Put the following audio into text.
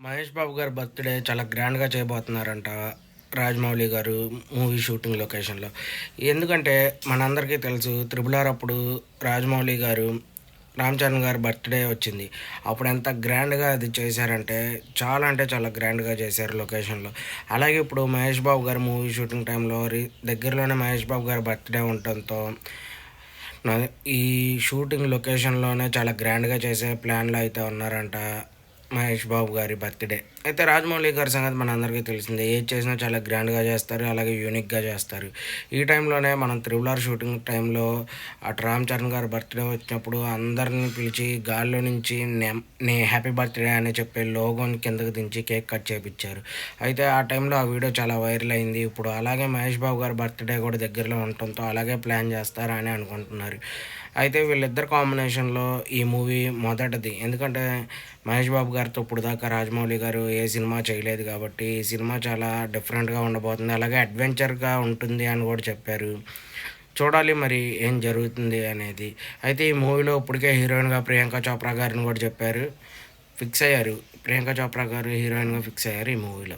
మహేష్ బాబు గారి బర్త్డే చాలా గ్రాండ్గా చేయబోతున్నారంట రాజమౌళి గారు మూవీ షూటింగ్ లొకేషన్లో. ఎందుకంటే మనందరికీ తెలుసు త్రిబుల్ ఆర్ అప్పుడు రాజమౌళి గారు రామ్ చరణ్ గారి బర్త్డే వచ్చింది. అప్పుడు ఎంత గ్రాండ్గా అది చేశారంటే చాలా అంటే చాలా గ్రాండ్గా చేశారు లొకేషన్లో. అలాగే ఇప్పుడు మహేష్ బాబు గారు మూవీ షూటింగ్ టైంలో రీ దగ్గరలోనే మహేష్ బాబు గారి బర్త్డే ఉండటంతో ఈ షూటింగ్ లొకేషన్లోనే చాలా గ్రాండ్గా చేసే ప్లాన్లో అయితే ఉన్నారంట మహేష్ బాబు గారి బర్త్డే. అయితే రాజమౌళి గారి సంగతి మన అందరికీ తెలిసిందే. ఏది చేసినా చాలా గ్రాండ్గా చేస్తారు అలాగే యూనిక్గా చేస్తారు. ఈ టైంలోనే మనం త్రిబుల్ షూటింగ్ టైంలో అటు రామ్ చరణ్ గారి బర్త్డే వచ్చినప్పుడు అందరిని పిలిచి గాల్లో నుంచి నే- నే హ్యాపీ బర్త్డే అని చెప్పే లోగోని కిందకు దించి కేక్ కట్ చేపించారు అయితే ఆ టైంలో ఆ వీడియో చాలా వైరల్ అయింది. ఇప్పుడు అలాగే మహేష్ బాబు గారి బర్త్డే కూడా దగ్గరలో ఉండటంతో అలాగే ప్లాన్ చేస్తారని అనుకుంటున్నారు. అయితే వీళ్ళిద్దరు కాంబినేషన్లో ఈ మూవీ మొదటిది. ఎందుకంటే మహేష్ బాబు గారితో ఇప్పుడు దాకా రాజమౌళి గారు ఏ సినిమా చేయలేదు కాబట్టి ఈ సినిమా చాలా డిఫరెంట్గా ఉండబోతుంది. అలాగే అడ్వెంచర్గా ఉంటుంది అని కూడా చెప్పారు. చూడాలి మరి ఏం జరుగుతుంది అనేది. అయితే ఈ మూవీలో ఇప్పటికే హీరోయిన్గా ప్రియాంక చోప్రా గారిని కూడా చెప్పారు. ఫిక్స్ అయ్యారు. ప్రియాంక చోప్రా గారు హీరోయిన్గా ఫిక్స్ అయ్యారు ఈ మూవీలో.